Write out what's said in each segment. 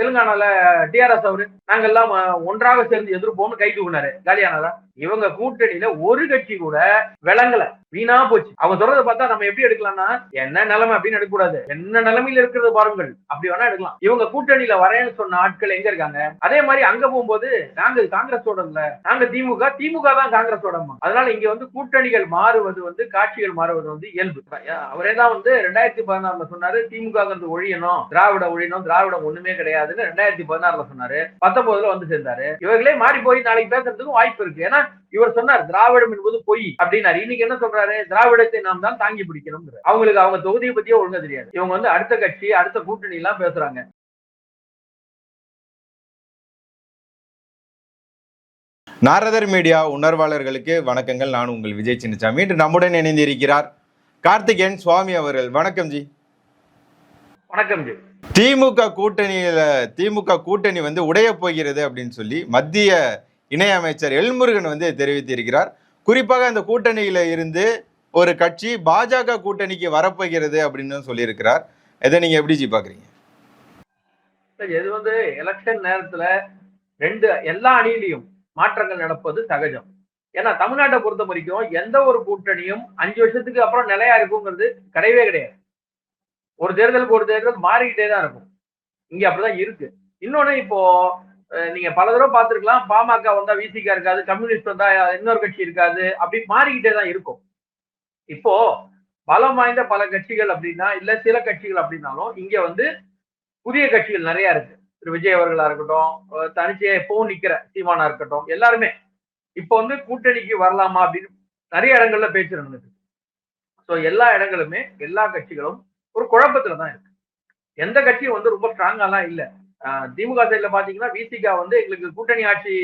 தெலுங்கானால TRS அவரு. நாங்கெல்லாம் ஒன்றாக சேர்ந்து எதிர்ப்போம்னு கை தூக்குனாரு. காலியானதா இவங்க கூட்டணியில ஒரு கட்சி கூட விளங்கல. வீணா போச்சு. அவங்க சொல்றதை பார்த்தா நம்ம எப்படி எடுக்கலாம்னா என்ன நிலைமை அப்படின்னு எடுக்கக்கூடாது. என்ன நிலைமையில இருக்கிறது பாருங்கள். அப்படி வேணா எடுக்கலாம். இவங்க கூட்டணியில வரேன்னு சொன்ன ஆட்கள் எங்க இருக்காங்க? அதே மாதிரி அங்க போகும்போது நாங்க காங்கிரஸோட இல்ல நாங்க திமுக திமுக தான் காங்கிரஸோட அதனால இங்க வந்து கூட்டணிகள் மாறுவது வந்து காட்சிகள் மாறுவது வந்து இயல்பு. அவரே தான் வந்து ரெண்டாயிரத்தி பதினாறுல சொன்னாரு திமுக வந்து ஒழியணும் திராவிட ஒழியணும் திராவிடம் ஒண்ணுமே கிடையாதுன்னு ரெண்டாயிரத்தி பதினாறுல சொன்னாரு. பத்தொன்பதுல வந்து சேர்ந்தாரு. இவர்களே மாறி போய் நாளைக்கு பேசுறதுக்கும் வாய்ப்பு இருக்கு. ஏன்னா இவர் சொன்னார் திராவிடம் என்பது பொய் அப்படின்னாரு. இன்னைக்கு என்ன சொல்றாரு? திராவிடத்தை நாம் தான் தாங்கி பிடிக்கணும் அவங்களுக்கு அவங்க தொகுதியை பத்தியே ஒழுங்கா தெரியாது. இவங்க வந்து அடுத்த கட்சி அடுத்த கூட்டணி எல்லாம் பேசுறாங்க. நாரதர் மீடியா உணர்வாளர்களுக்கு வணக்கங்கள். நான் உங்கள் விஜய் சின்னசாமி. இன்று நம்முடன் இணைந்திருக்கிறார் கார்த்திகேயன் சுவாமி அவர்கள். வணக்கம் ஜி. வணக்கம் ஜி. திமுக கூட்டணியில் திமுக கூட்டணி வந்து உடைய போகிறது அப்படின்னு சொல்லி மத்திய இணையமைச்சர் எல்முருகன் வந்து தெரிவித்திருக்கிறார். குறிப்பாக அந்த கூட்டணியில் இருந்து ஒரு கட்சி பாஜக கூட்டணிக்கு வரப்போகிறது அப்படின்னு சொல்லியிருக்கிறார். இதை நீங்க எப்படி ஜி பாக்குறீங்க? இது வந்து எலெக்ஷன் நேரத்துல ரெண்டு எல்லா அணியிலையும் மாற்றங்கள் நடப்பது சகஜம். ஏன்னா தமிழ்நாட்டை பொறுத்த வரைக்கும் எந்த ஒரு கூட்டணியும் அஞ்சு வருஷத்துக்கு அப்புறம் நிலையா இருக்குங்கிறது கிடையவே கிடையாது. ஒரு தேர்தலுக்கு ஒரு தேர்தல் மாறிக்கிட்டே தான் இருக்கும். இங்க அப்படிதான் இருக்கு. இன்னொன்னு இப்போ நீங்க பல தடவை பார்த்துருக்கலாம் பாமக வந்தா விசிகா இருக்காது கம்யூனிஸ்ட் வந்தா இன்னொரு கட்சி இருக்காது அப்படி மாறிக்கிட்டே தான் இருக்கும். இப்போ பலம் வாய்ந்த பல கட்சிகள் அப்படின்னா இல்ல சில கட்சிகள் அப்படின்னாலும் இங்க வந்து புதிய கட்சிகள் நிறைய இருக்கு. திரு. விஜய் அவர்களா இருக்கட்டும் தனிச்சையா எப்பவும் நிக்கிற சீமானா இருக்கட்டும் எல்லாருமே. இப்போ வந்து கூட்டணிக்கு வரலாமா அப்படின்னு நிறைய இடங்கள்ல பேச்சு நடந்துட்டு ஸோ எல்லா இடங்களுமே எல்லா கட்சிகளும் ஒரு குழப்பத்துல தான் இருக்கு. எந்த கட்சியும் வந்து ரொம்ப ஸ்ட்ராங்காலாம் இல்ல. திமுக சைட்ல பாத்தீங்கன்னா விசிகா வந்து எங்களுக்கு கூட்டணி ஆட்சி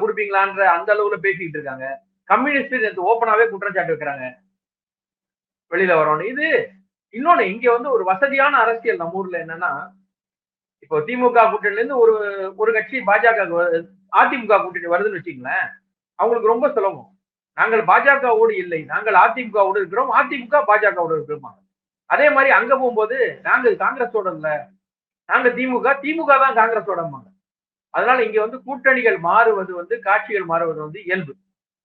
கொடுப்பீங்களான்ற அந்த அளவுல பேசிக்கிட்டு இருக்காங்க. கம்யூனிஸ்ட் நேற்று ஓப்பனாவே குற்றச்சாட்டு வைக்கிறாங்க. வெளியில வரணும் இது இன்னொன்னு இங்க வந்து ஒரு வசதியான அரசியல் நம்ம ஊர்ல என்னன்னா இப்போ திமுக கூட்டணில இருந்து ஒரு ஒரு கட்சி பாஜக அதிமுக கூட்டணி வருதுன்னு வச்சுங்களேன் அவங்களுக்கு ரொம்ப சுலபம். நாங்கள் பாஜகவோடு இல்லை. நாங்கள் அதிமுகவோடு இருக்கிறோம். அதிமுக பாஜகவோடு இருக்கிறோம். அதே மாதிரி அங்க போகும்போது நாங்கள் காங்கிரஸோட இல்ல. நாங்க திமுக திமுக தான் காங்கிரஸோட அதனால இங்க வந்து கூட்டணிகள் மாறுவது வந்து காட்சிகள் மாறுவது வந்து இயல்பு.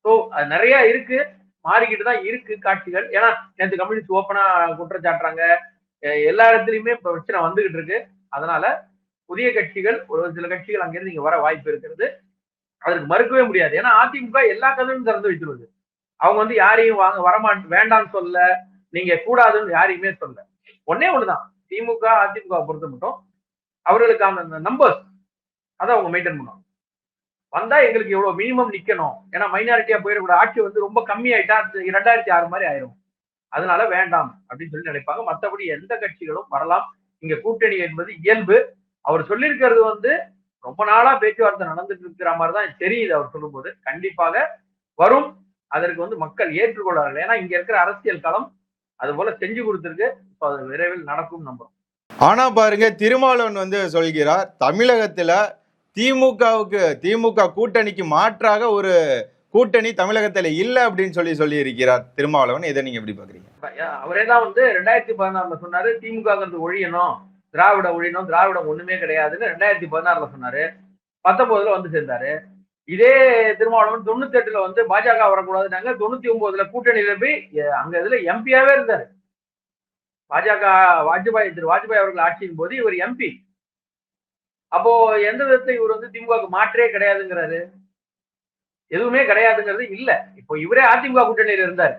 ஸோ அது நிறைய இருக்கு. மாறிக்கிட்டு தான் இருக்கு காட்சிகள். ஏன்னா நேற்று கம்யூனிஸ்ட் ஓப்பனா குற்றச்சாட்டுறாங்க எல்லா இடத்துலயுமே பிரச்சனை வந்துகிட்டு இருக்கு. அதனால புதிய கட்சிகள் ஒரு சில கட்சிகள் அங்கிருந்து இங்க வர வாய்ப்பு இருக்கிறது. அதற்கு மறுக்கவே முடியாது. ஏன்னா அதிமுக எல்லா கதவும் திறந்து வைத்துள்ளது. அவங்க வந்து யாரையும் வாங்க வரமாட் வேண்டாம்னு சொல்ல நீங்க கூடாதுன்னு யாரையுமே சொல்ல ஒன்னே ஒண்ணுதான். திமுக அதிமுக பொறுத்த மட்டும் அவர்களுக்கான அந்த நம்பர்ஸ் அதை அவங்க மெயின்டைன் பண்ணுவாங்க. வந்தா எங்களுக்கு எவ்வளவு மினிமம் நிக்கணும். ஏன்னா மைனாரிட்டியா போயிடக்கூட ஆட்சி வந்து ரொம்ப கம்மி ஆயிட்டா ரெண்டாயிரத்தி ஆறு மாதிரி ஆயிரும். அதனால வேண்டாம் அப்படின்னு சொல்லி நினைப்பாங்க. மற்றபடி எந்த கட்சிகளும் வரலாம். இங்க கூட்டணி என்பது இயல்பு. அவர் சொல்லியிருக்கிறது வந்து ரொம்ப நாளா பேச்சுவார்த்தை நடந்துட்டு இருக்கிற மாதிரி தான் தெரியுது அவர் சொல்லும்போது. கண்டிப்பாக வரும். அதற்கு வந்து மக்கள் ஏற்றுக்கொள்வார்கள் ஏன்னா இங்க இருக்கிற அரசியல் களம் அது போல செஞ்சு கொடுத்திருக்கு. இப்போ அது விரைவில் நடக்கும் நம்புறோம். ஆனா பாருங்க திருமாவளவன் வந்து சொல்கிறார் தமிழகத்துல திமுகவுக்கு திமுக கூட்டணிக்கு மாற்றாக ஒரு கூட்டணி தமிழகத்துல இல்ல அப்படின்னு சொல்லி சொல்லி இருக்கிறார் திருமாவளவன். இதை நீங்க எப்படி பாக்குறீங்க? அவரே தான் வந்து ரெண்டாயிரத்தி பதினாறுல சொன்னாரு திமுக வந்து ஒழியணும் திராவிட ஒழியணும் திராவிடம் ஒண்ணுமே கிடையாதுன்னு ரெண்டாயிரத்தி பதினாறுல சொன்னாரு. பத்தொன்பதுல வந்து சேர்ந்தாரு. இதே திருமாவளவன் தொண்ணூத்தி எட்டுல வந்து பாஜக வரக்கூடாதுனாங்க தொண்ணூத்தி ஒன்பதுல கூட்டணியில போய் அங்க இதுல எம்பியாவே இருந்தாரு. பாஜக வாஜ்பாய் திரு வாஜ்பாய் அவர்கள் ஆட்சியின் போது இவர் எம்பி. அப்போ எந்த விதத்தை இவர் வந்து திமுக மாற்றே கிடையாதுங்கிறாரு? எதுவுமே கிடையாதுங்கிறது இல்ல. இப்போ இவரே அதிமுக கூட்டணியில இருந்தார்.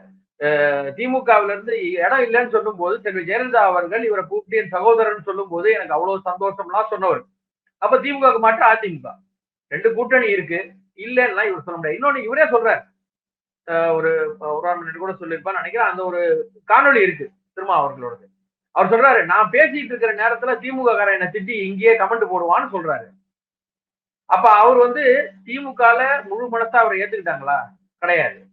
திமுகவுல இருந்து இடம் இல்லைன்னு சொல்லும் போது செல்வி ஜெயலலிதா அவர்கள் இவரை கூப்பிட்டு என் சகோதரன் சொல்லும் போது எனக்கு அவ்வளவு சந்தோஷம்லாம் சொன்னவர். அப்ப திமுக மாற்ற அதிமுக. ரெண்டு கூட்டணி இருக்கு. இல்லைன்னா இவர் சொல்ல முடியாது. இன்னொன்னு இவரே சொல்றாரு. அஹ் ஒரு ஒரு மினிட் கூட சொல்லியிருப்பான்னு நினைக்கிறேன். அந்த ஒரு காணொளி இருக்கு திருமா அவர்களோடது. அவர் சொல்றாரு நான் பேசிட்டு இருக்கிற நேரத்துல திமுக காரன் என்ன திட்டி இங்கேயே கமெண்ட் போடுவான்னு சொல்றாரு. அப்ப அவர் வந்து திமுகல முழு மனசா அவரை ஏத்துக்கிட்டாங்களா? கிடையாது.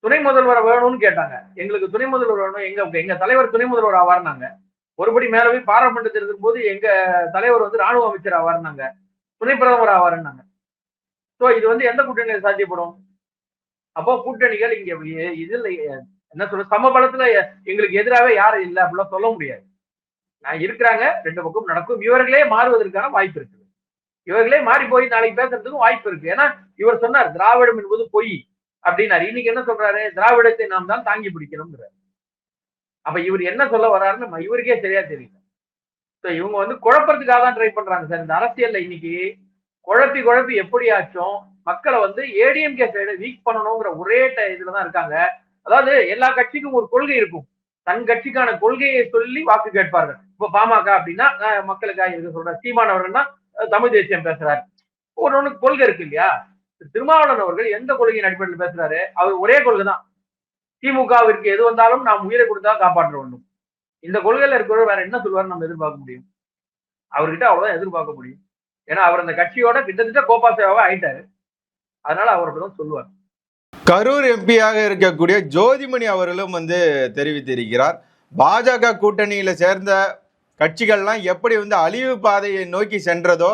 துணை முதல்வர் வேணும்னு கேட்டாங்க. எங்களுக்கு துணை முதல்வர் வேணும். எங்க எங்க தலைவர் துணை முதல்வர் ஆவார்னாங்க ஒருபடி மேல போய் பாராளுமன்றத்தில் இருக்கும்போது எங்க தலைவர் வந்து ராணுவ அமைச்சர் ஆவார்னாங்க துணை பிரதமர் ஆவாருன்னாங்க. ஸோ இது வந்து எந்த கூட்டணியில் சாத்தியப்படும்? அப்போ கூட்டணிகள் இங்க எ- இதுல என்ன சொல்ற சமபலத்துல எங்களுக்கு எதிராகவே யாரும் இல்லை அப்படிலாம் சொல்ல முடியாது. நான் இருக்கிறாங்க ரெண்டு பக்கம் நடக்கும். இவர்களே மாறுவதற்கான வாய்ப்பு இருக்கு இவர்களே மாறி போய் நாளைக்கு பேசுறதுக்கும் வாய்ப்பு இருக்கு. ஏன்னா இவர் சொன்னார் திராவிடம் என்பது பொய் அப்படின்னாரு. இன்னைக்கு என்ன சொல்றாரு? திராவிடத்தை நாம் தான் தாங்கி பிடிக்கணும்ங்கிறாரு அப்ப இவர் என்ன சொல்ல வர்றாருன்னு இவருக்கே சரியா தெரியல. இவங்க வந்து குழப்பத்துக்காக தான் ட்ரை பண்றாங்க சார். இந்த அரசியல்ல இன்னைக்கு குழப்பி குழப்பி எப்படியாச்சும் மக்களை வந்து ஏடிஎம்கே சைடு வீக் பண்ணணுங்கிற ஒரே ட- இதுலதான் இருக்காங்க. அதாவது எல்லா கட்சிக்கும் ஒரு கொள்கை இருக்கும். தன் கட்சிக்கான கொள்கையை சொல்லி வாக்கு கேட்பார்கள். இப்ப பாமக அப்படின்னா மக்களுக்காக இருக்க சொல்ற சீமான் அவர்கள்னா தமிழ் தேசியம் பேசுறாரு. ஒரு ஒண்ணு கொள்கை இருக்கு இல்லையா? திருமாவளவன் அவர்கள் எந்த கொள்கையின் அடிப்படையில் பேசுறாரு? அவர் ஒரே கொள்கை தான். திமுகவிற்கு எது வந்தாலும் நாம் உயிரை கொடுத்தா காப்பாற்ற வேண்டும். இந்த கொள்கையில இருக்கிறவர் வேற என்ன சொல்லுவார் நம்ம எதிர்பார்க்க முடியும்? அவர்கிட்ட அவ்வளவுதான் எதிர்பார்க்க முடியும். ஏன்னா அவர் அந்த கட்சியோட கிட்டத்தட்ட கோபா சேவாவே ஆயிட்டாரு. அதனால அவர் அப்படிதான் சொல்லுவார். கரூர் எம்பியாக இருக்கக்கூடிய ஜோதிமணி அவர்களும் வந்து தெரிவித்திருக்கிறார். பாஜக கூட்டணியில சேர்ந்த கட்சிகள்லாம் எப்படி வந்து அழிவு பாதையை நோக்கி சென்றதோ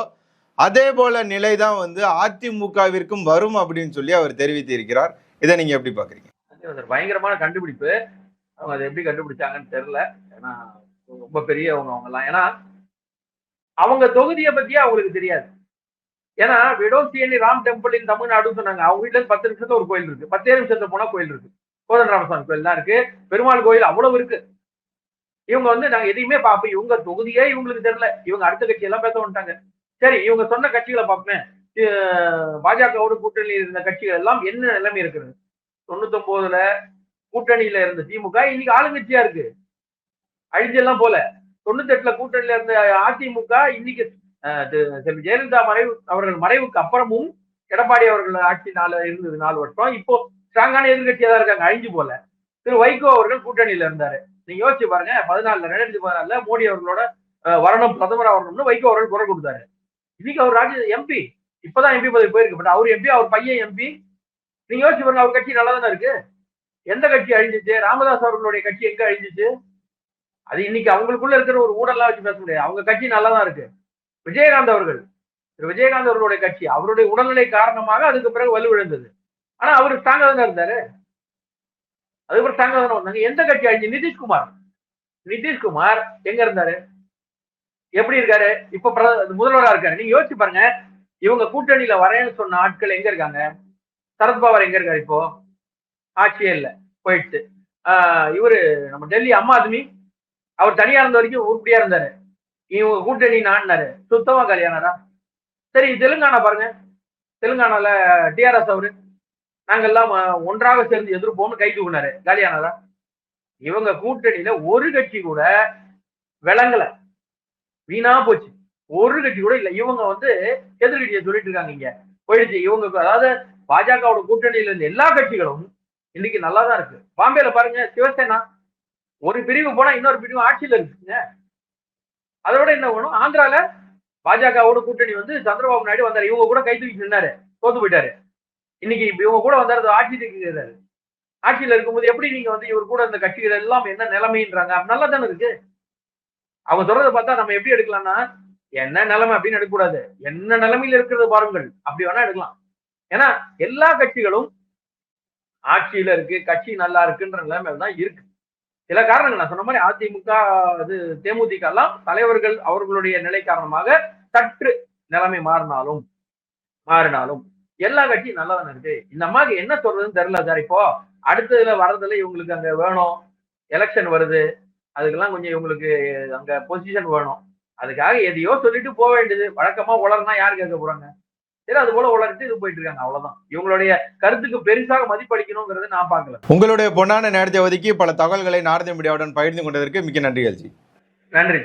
அதே போல நிலை தான் வந்து அதிமுகவிற்கும் வரும் அப்படின்னு சொல்லி அவர் தெரிவித்திருக்கிறார். இதை நீங்க எப்படி பாக்குறீங்க பயங்கரமான கண்டுபிடிப்பு. அவங்க அதை எப்படி கண்டுபிடிச்சாங்கன்னு தெரியல. ஏன்னா ரொம்ப பெரியவங்க அவங்க எல்லாம் ஏன்னா அவங்க தொகுதியை பத்தியே அவங்களுக்கு தெரியாது. ஏன்னா விடோசியனி ராம் டெம்பிள் இன் தமிழ்நாடுன்னு சொன்னாங்க. அவங்க வீட்டுல இருந்து பத்து நிமிஷத்துல ஒரு கோயில் இருக்கு. பத்தே நிமிஷத்துல போனா கோயில் இருக்கு. கோதன் ராமசாமி கோயில் தான் இருக்கு. பெருமாள் கோயில் அவ்வளவு இருக்கு. இவங்க வந்து நாங்க எதையுமே பார்ப்போம். இவங்க தொகுதியே இவங்களுக்கு தெரியல. இவங்க அடுத்த கட்சி எல்லாம் பேச வந்துட்டாங்க. சரி இவங்க சொன்ன கட்சிகளை பார்ப்பேன் பாஜகவோட கூட்டணியில் இருந்த கட்சிகள் எல்லாம் என்ன நிலைமை இருக்குது? தொண்ணூத்தி ஒன்பதுல கூட்டணியில இருந்த திமுக இன்னைக்கு ஆளுங்கட்சியா இருக்கு. அழிஞ்செல்லாம் போல. தொண்ணூத்தி எட்டுல கூட்டணியில இருந்த அதிமுக இன்னைக்கு செல்வி ஜெயலலிதா மறைவு அவர்கள் மறைவுக்கு அப்புறமும் எடப்பாடி அவர்கள் ஆட்சி நாலு இருந்தது நாலு வருஷம். இப்போ ஸ்ட்ராங்கான எதிர்கட்சியா தான் இருக்காங்க அழிஞ்சு போல. திரு வைகோ அவர்கள் கூட்டணியில இருந்தாரு. நீங்க யோசிச்சு பாருங்க பதினாலுல ரெண்டாயிரத்தி பதினாலுல மோடி அவர்களோட வரணும் பிரதமர் வரணும்னு வைகோ அவர்கள் குரல் கொடுத்தாரு. இன்னைக்கு அவர் ராஜ்ய எம்பி. இப்பதான் எம்பி பதவி போயிருக்கு. பட் அவர் எம்பி அவர் பையன் எம்பி. நீங்க யோசிச்சு பாருங்க அவர் கட்சி நல்லா தானே இருக்கு? எந்த கட்சி அழிஞ்சிச்சு? ராமதாஸ் அவர்களுடைய கட்சி எங்க அழிஞ்சிச்சு? அது இன்னைக்கு அவங்களுக்குள்ள இருக்கிற ஒரு ஊடலா வச்சு பேச முடியாது. அவங்க கட்சி நல்லா தான் இருக்கு. விஜயகாந்த் அவர்கள் திரு விஜயகாந்த் அவர்களுடைய கட்சி அவருடைய உடல்நிலை காரணமாக அதுக்கு பிறகு வலுவிழந்தது ஆனா அவர் ஸ்ட்ராங்கா தானே இருந்தாரு அதுக்கப்புறம் ஸ்ட்ராங்கா தானே வந்தாங்க எந்த கட்சி அழிஞ்சு நிதிஷ்குமார். நிதிஷ்குமார் எங்க இருந்தாரு? எப்படி இருக்காரு? இப்ப பிரத- முதல்வரா இருக்காரு. நீங்க யோசிச்சு பாருங்க. இவங்க கூட்டணியில வரேன்னு சொன்ன ஆட்கள் எங்க இருக்காங்க? சரத்பவார் எங்க இருக்காரு இப்போ? ஆட்சியே இல்லை. போயிடுச்சு இவரு நம்ம டெல்லி அம்மா ஆத்மி அவர் தனியா இருந்த வரைக்கும் உருப்படியா இருந்தாரு. இவங்க கூட்டணி நான்னாரு சுத்தமா கல்யாணரா சரி தெலுங்கானா பாருங்க. தெலுங்கானால டிஆர்எஸ் அவரு. நாங்கெல்லாம் ஒன்றாக சேர்ந்து எதிர்ப்போம்னு கை தூக்குனாரு. கல்யாணரா இவங்க கூட்டணியில ஒரு கட்சி கூட விளங்கல. வீணா போச்சு. ஒரு கட்சி கூட இல்ல. இவங்க வந்து எதிர்கட்சியை சொல்லிட்டு இருக்காங்க இங்க. போயிடுச்சு. இவங்க அதாவது பாஜகவோட கூட்டணியில இருந்த எல்லா கட்சிகளும் இன்னைக்கு நல்லா தான் இருக்கு. பாம்பேல பாருங்க சிவசேனா. ஒரு பிரிவு போனா இன்னொரு பிரிவு ஆட்சியில இருக்குங்க. அதோட என்ன பண்ணும் ஆந்திரால பாஜகவோட கூட்டணி வந்து சந்திரபாபு நாயுடு வந்தாரு. இவங்க கூட கை தூக்கி நின்னாரு. தோத்து போயிட்டாரு. இன்னைக்கு இப்ப இவங்க கூட வந்தாரு ஆட்சி இருக்கிறாரு ஆட்சியில இருக்கும்போது எப்படி நீங்க வந்து இவர் கூட இந்த கட்சிகள் எல்லாம் என்ன நிலைமைன்றாங்க? நல்லா தானே இருக்கு. அவங்க சொல்றதை பார்த்தா நம்ம எப்படி எடுக்கலாம்னா என்ன நிலைமை அப்படின்னு எடுக்கக்கூடாது. என்ன நிலைமையில இருக்கிறது பாருங்கள். அப்படி வேணா எடுக்கலாம். ஏன்னா எல்லா கட்சிகளும் ஆட்சியில இருக்கு கட்சி நல்லா இருக்குன்ற நிலைமையில தான் இருக்கு. சில காரணங்கள். நான் சொன்ன மாதிரி அதிமுக அது தேமுதிக எல்லாம் தலைவர்கள் அவர்களுடைய நிலை காரணமாக சற்று நிலைமை மாறினாலும் மாறினாலும் எல்லா கட்சியும் நல்லா தானே இருக்கு. இந்த மாதிரி என்ன சொல்றதுன்னு தெரியல சார் இப்போ. அடுத்ததுல வர்றதுல இவங்களுக்கு அங்க வேணும். எலெக்ஷன் வருது. அதுக்கெல்லாம் கொஞ்சம் இவங்களுக்கு அங்க பொசிஷன் வேணும். அதுக்காக எதையோ சொல்லிட்டு போக வேண்டியது. வழக்கமா உலர்னா யார் கேட்க போறாங்க? சரி அது போல உளர்ட்டு இது போயிட்டு இருக்காங்க. அவ்வளவுதான். இவங்களுடைய கருத்துக்கு பெருசாக மதிப்பளிக்கணுங்கிறத நான் பார்க்கல. உங்களுடைய பொன்னான நேரத்தை ஒதுக்கி பல தகவல்களை நார்த் மீடியாவுடன் பகிர்ந்து கொண்டதற்கு மிக்க நன்றிகள் ஜி. நன்றி